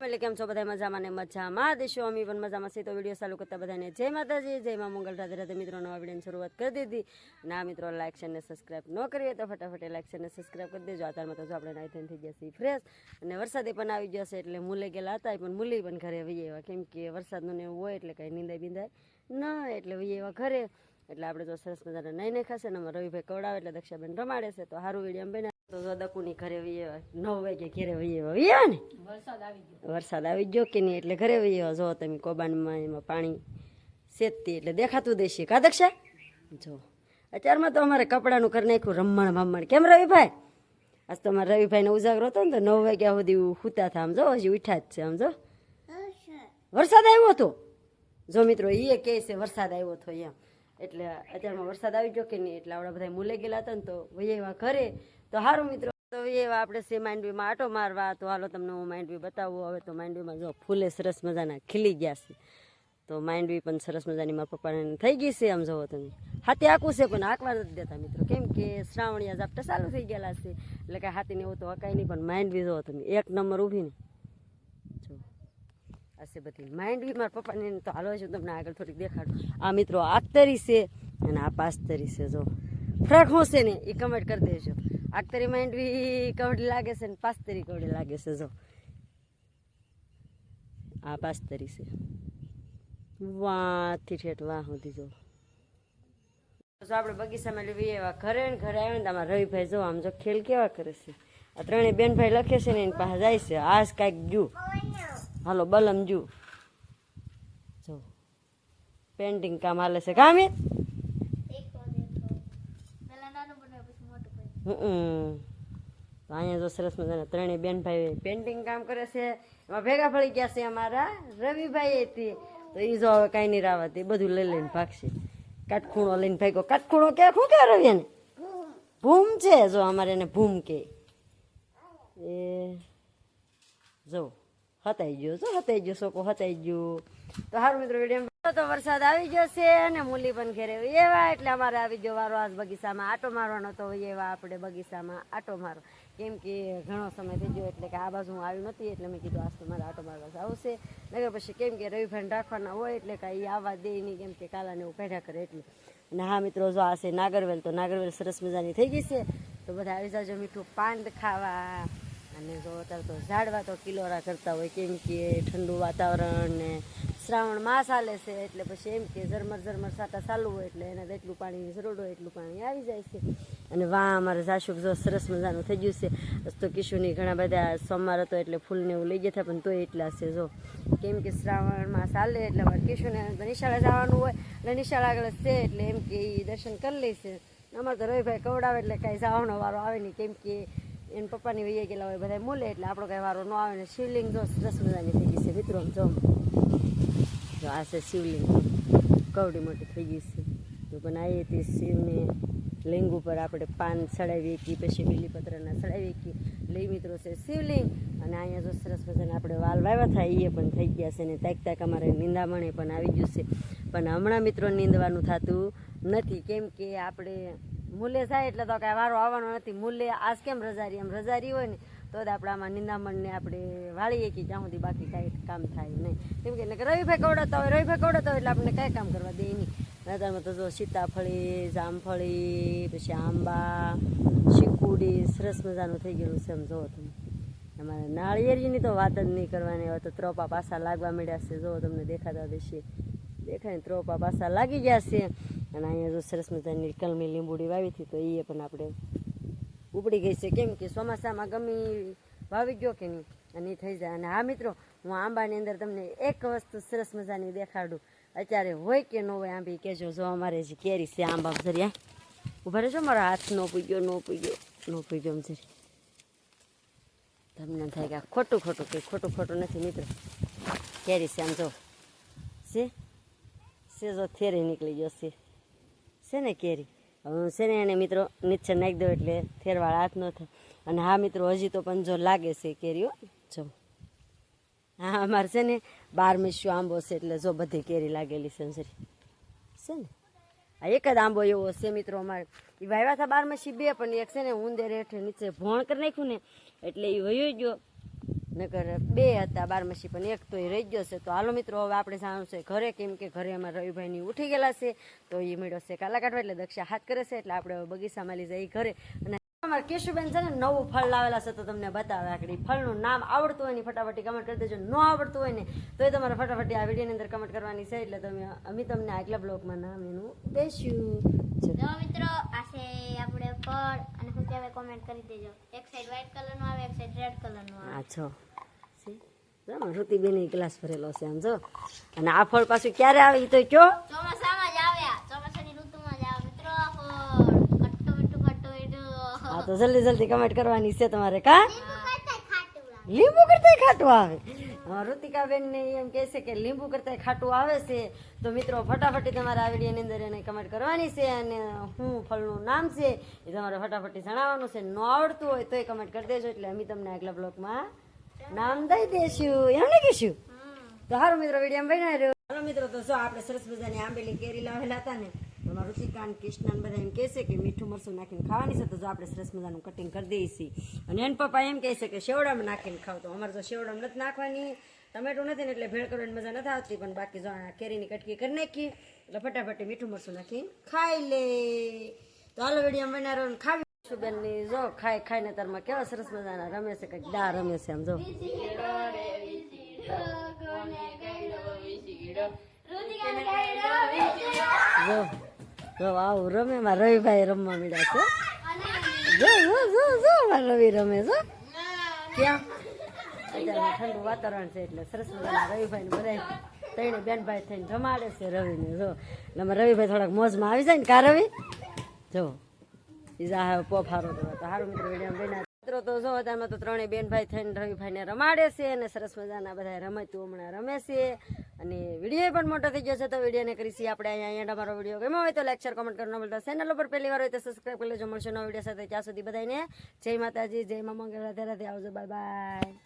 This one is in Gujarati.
એટલે કેમ છો બધા મજામાં ને મજામાં? દેશો અમે પણ મજામાં છે તો વીડિયો ચાલુ કરતા બધાને જય માતાજી, જય માં મંગલ. રાધે રાધે મિત્રો, નવા વિડીયોની શરૂઆત કરી દીધી. ના મિત્રો લાઈક છે ને સબસ્ક્રાઇબ ન કરીએ તો ફટાફટ લાઈક છે ને સબસ્ક્રાઇબ કરી દેજો. અત્યારમાં તો આપણે નાઈ થઈ ગયા ફ્રેશ અને વરસાદે પણ આવી ગયો છે એટલે મૂલે ગયેલા હતા પણ મૂલે પણ ઘરે વહી આવ્યા. કેમ કે વરસાદનું ને એવું હોય એટલે કંઈ નીંદાય બિંદાય ન એટલે વહી આવ્યા ઘરે. એટલે આપણે તો સરસ મજાના નહીં નહીં ખાશે ને રવિભાઈ કવડાવે એટલે દક્ષાબેન રમાડે છે. તો સારું વીડિયો બને તો જો દકુની ઘરે વહી નવ વાગે ઘરે વહી ને? વરસાદ આવી ને વરસાદ આવી ગયો કે નહીં? એટલે ઘરે વહી જો તમે કોબાનમાં એમાં પાણી શેતતી એટલે દેખાતું દેશે. કા દક્ષા? જો. અત્યારમાં તો અમારે કપડાનું કરી નાખ્યું રમણ ભમણ કેમ રવિભાઈ? આજ તો અમારે રવિભાઈને ઉજાગરો હતો ને તો નવ વાગ્યા સુધી હુતા હતા આમ જો હજી ઉઠ્યા જ છે આમ જો. વરસાદ. આવ્યો હતો જો મિત્રો એ કહે છે વરસાદ આવ્યો હતો એમ. એટલે અત્યારમાં વરસાદ આવી ગયો કે નહીં એટલે આપણા બધા મૂલે ગયેલા હતા ને તો વૈયા ઘરે. તો સારું મિત્રો, તો એવા આપણે સે માંડવીમાં આટો મારવા. તો હાલો તમને હું માંડવી બતાવું. હવે તો માંડવીમાં જો ફૂલે સરસ મજાના ખીલી ગયા છે. તો માંડવી પણ સરસ મજાની મારા પપ્પાને થઈ ગઈ છે, આમ જોવો તમે. હાથે આકું છે, પણ આંકવા નથી દેતા મિત્રો. કેમ કે શ્રાવણિયા ઝાપટા ચાલુ થઈ ગયેલા છે. એટલે કે હાથીને એવું તો હકાય નહીં, પણ માંડવી જોવો તમે. એક નંબર ઊભી ને. હશે બધી. માંડવી મારા પપ્પાને તો હાલો છું તમને આગળ થોડીક દેખાડું. આ મિત્રો આખતરી છે અને આ પાસ્તરી છે, જો. ફરક શું છે ને એ કમેન્ટ કરી દેજો. આખતરી માંડવી કવડી લાગે છે ને પાસ્તરી કવડી લાગે છે, જો. આ પાસ્તરી છે. વાથી ઠેઠ વાહ સુધી, જો. આપણે બગીચામાં લેવી એવા ઘરે ને ઘરે આવે ને તમારા રવિભાઈ જો આમ જો ખેલ કેવા કરે છે. આ ત્રણેય બેનભાઈ લખે છે ને એની પાસે જાય છે. આજ કાંઈક જુ હાલો, બલમ જુ જો પેન્ટિંગ કામ હાલે છે. કામ અહીંયા જો સરસ મજાના ત્રણેય બેનભાઈ પેન્ટિંગ કામ કરે છે. એમાં ભેગા પડી ગયા છે અમારા. રવિભાઈ હતી. તો એ જો હવે કાંઈ નહીં રાવત એ બધું લઈ લઈને ભાગશે. કાટખૂણો લઈને ભાગ્યો. કાટખૂણો કે? શું કે રવિ એને? ભૂમ છે. જો અમારે એને ભૂમ કે. એ, જો. હતાઈ ગયો. શું હતાઈ ગયો? સોકો હતાઈ ગયો? તો સારું મિત્રો, વીડિયો તો વરસાદ આવી ગયો છે અને મૂલી પણ ઘેરે એવા, એટલે અમારે આવી ગયો વારો આજ બગીચામાં. આટો મારવાનો તો એવા આપણે બગીચામાં, આટો મારો. કેમ કે ઘણો સમય થઈ ગયો એટલે કે આ બાજુ હું આવી નહોતી, એટલે મેં કીધું આજ તો મારે આટો મારવા આવશે. નગર પછી કેમ કે રવિભાઈ રાખવાના હોય, એટલે કાંઈ આવવા દે નહીં, કેમ કે કાલાને એવું કાઢ્યા કરે એટલે. અને હા મિત્રો, જો આ છે નાગરવેલ, તો નાગરવેલ સરસ મજાની થઈ ગઈ છે. તો બધા આવી જાજો મીઠું પાંદ ખાવા. અત્યારે તો ઝાડવા તો કિલોરા કરતા હોય, કેમ કે ઠંડુ વાતાવરણ ને શ્રાવણ માસ આલે છે, એટલે પછી એમ કે ઝરમર ઝરમર સાટા ચાલુ હોય, એટલે એને જેટલું પાણીની જરૂર હોય એટલું પાણી આવી જાય છે. અને વાહ, અમારે જાશુક જો સરસ મજાનું થઈ ગયું છે. તો કિશુની ઘણા બધા સોમવાર હતો, એટલે ફૂલને એવું લઈ જતા, પણ તોય એટલા છે, જો. કેમ કે શ્રાવણ માસ આલે, એટલે અમારે કિશુને નિશાળા જવાનું હોય, અને નિશાળા આગળ છે, એટલે એમ કે એ દર્શન કરી લે છે અમારે તો રવિભાઈ કવડાવે, એટલે કાંઈ જવાનો વારો આવે નહીં, કેમ કે એના પપ્પાની વૈયા ગયેલા હોય બધા મૂલે એટલે આપણો કંઈ વારો ન આવે ને શિવલિંગ જો સરસ મજાની થઈ ગઈ છે, મિત્રો, જો. જો આ છે શિવલિંગ. કવડી મોટી થઈ ગઈ છે. તો પણ આવી હતી શિવને લિંગ ઉપર આપણે પાન ચડાવી કી પછી બીલીપત્રના ચડાવી કી લઈ મિત્રો, છે શિવલિંગ. અને અહીંયા જો સરસ મજાને આપણે વાલ વાવ્યા થાય એ પણ થઈ ગયા છે ને તાક તાક અમારે નિંદામણે પણ આવી ગયું છે. પણ હમણાં મિત્રો, નીંદવાનું થતું નથી. કેમ કે આપણે મૂલે થાય એટલે તો કાંઈ વારો આવવાનો નથી. મૂલ્ય આજ કેમ રજારી? એમ રજારી હોય ને, તો આપણે આમાં નિંદામણને આપણે વાળીએ કે જ્યાં સુધી બાકી કાંઈ કામ થાય નહીં. કેમ કે રવિ રવિભાઈ કવડાતા હોય રવિભાઈ કવડાતા હોય એટલે આપણે કાંઈ કામ કરવા દે નહીં. નતરમાં તો જો સીતાફળી, જામફળી, પછી આંબા, શીકુડી, સરસ મજાનું થઈ ગયેલું છે એમ જોવો તમે. અમારે નાળિયેરીની તો વાત જ નહીં કરવાની, હવે તો ત્રોપા પાસા લાગવા મળ્યા છે. જો તમને દેખાતા દેશે દેખાય ને ત્રોપા પાસા લાગી ગયા છે. અને અહીંયા જો સરસ મજાની કલમી લીંબુડી વાવી હતી તો એ પણ આપણે ઉપડી ગઈ છે. કેમ કે ચોમાસામાં ગમી વાવી ગયો કે નહીં? અને એ થઈ જાય. અને હા મિત્રો, હું આંબાની અંદર તમને એક વસ્તુ સરસ મજાની દેખાડું. અત્યારે હોય કે ન હોય આંબી કહેજો જો અમારે જે કેરી છે આંબા જરિયા ઊભા રહેજો, મારો હાથ નો પૂગ્યો નો પૂગ્યો નો પૂગ્યો આમ જરી. તમને થાય કે ખોટું ખોટું કે ખોટું ખોટું નથી મિત્રો. કેરી છે આમ જો. છે? છે જો થેરી નીકળી ગયો છે. છે કેરી? હવે છે ને એને મિત્રો નીચે નાખી દઉં એટલે થેરવાળ હાથ ન થાય. અને હા મિત્રો, હજી તો પણ જો લાગે છે કેરીઓ જો. હા અમારે છે ને બાર મિસ્યું આંબો છે એટલે જો બધી કેરી લાગેલી અંજરી. છે ને આ એક જ આંબો એવો છે મિત્રો અમારે. એ વાવ્યા હતા બારમાસી બે, પણ એક છે ને ઉંદર હેઠળ નીચે ભોણ કરી નાખ્યું ને, એટલે એ વયો ગયો. નકર બે હતા બારમાસી પણ એક તો એ રહી ગયો છે. તો હાલો મિત્રો હવે આપણે જાણવું છે ઘરે કેમ કે ઘરે અમારા રવિભાઈની ઉઠી ગયેલા છે તો એ મેળો છે કાલા કાઢવા એટલે દક્ષા હાથ કરે છે એટલે આપણે બગીચામાં લઈ જઈએ ઘરે. અને અમારા કેશુબેન છે ને નવું ફળ લાવેલા છે તો તમને બતાવે આકડી ફળનું નામ આવડતું હોય ને ફટાફટી કમેન્ટ કરી દેજો. ન આવડતું હોય ને તો એ તમારે ફટાફટી આ વિડીયોની અંદર કમેન્ટ કરવાની છે એટલે તમે અમે તમને આગલા બ્લોગમાં નામ એનું દેશું. મિત્રો આ છે આપણે ફળ અને શું કહેવાય કોમેન્ટ કરી દેજો. એક સાઈડ વ્હાઈટ કલરનું આવે એક સાઈડ રેડ કલરનું આવે. આ છો. ઋતિબેન ગ્લાસ ભરેલો છે આમ જો. અને આ ફળ પાછું ક્યારે આવે એ તો કયો ચોમાસામાં જ આવે ચોમાસાની ઋતુમાં જ આવે. મિત્રો કટ્ટો મીઠું કટ્ટો મીઠું. હા તો જલ્દી જલ્દી કમેન્ટ કરવાની છે તમારે કા? લીંબુ કરતા ખાટું આવે. ઋતિકાબેન ને એમ કહે છે કે લીંબુ કરતા ખાટું આવે છે. તો મિત્રો ફટાફટી તમારે આ વિડીયોની અંદર એને કમેન્ટ કરવાની છે અને હું ફળનું નામ છે એ તમારે ફટાફટી જણાવવાનું છે. ન આવડતું હોય તોય કમેન્ટ કરી દેજો એટલે અમે તમને આગલા બ્લોકમાં નામ દઈ કહીશું હાલો મિત્રો જો આપણે સરસ મજાની આંબેલી કેરી લાવેલા હતા ને, તો રુચિકાન બધા એમ કહે કે મીઠું મરસું નાખીને ખાવાની છે. તો જો આપણે સરસ મજાનું કટિંગ કરી દઈએ અને એન પપ્પા એમ કહે છે કે શેવડામાં નાખીને ખાવ. તો અમારે તો શેવડામાં નથી નાખવાની. ટમેટું નથી ને એટલે ભેળ કરવાની મજા નથી આવતી. પણ બાકી જો આ કેરીની કટકી કરી નાખી, એટલે ફટાફટ મીઠું મરસું નાખીને ખાઈ લે. તો હાલો વીડિયો બનાવો ને ખાવી બેન જો ખાઈ ખાઈને તારમાં કેવા સરસ મજાના રમે છે કંઈક. દા રમે છે આમ જો. જો જો, આવું રમે. માં રવિભાઈ રમવા મળ્યા છે. જો જો જો જો રવિ રમે છો ક્યાં? અત્યારે ઠંડુ વાતાવરણ છે એટલે સરસ મજાના રવિભાઈ બધા ત્રણે બેનભાઈ થઈને જમાડે છે રવિને, જો. એટલે રવિભાઈ થોડાક મોજમાં આવી જાય ને કા રવિ? જો. હારું મિત્રો વીડિયો મિત્રો જો અત્યારમાં તો ત્રણેય બેનભાઈ થઈને રવિભાઈને રમાડે છે અને સરસ મજાના બધા રમતું હમણાં રમે અને વીડિયો પણ મોટો થઈ છે, તો વિડીયોને કરીશી આપણે અહીંયા અહીંયા વીડિયો ગમ્યો હોય તો લેક્ચર કોમેન્ટ ભૂલતા. ચેનલ ઉપર પહેલી વાર હોય તો સબસ્ક્રાઈબ કરી લેજો, મળશે નવા વીડિયો સાથે ત્યાં સુધી બધાને જય માતાજી, જય મા મંગળ, રાધે રાધે, આવજો, બાય બાય.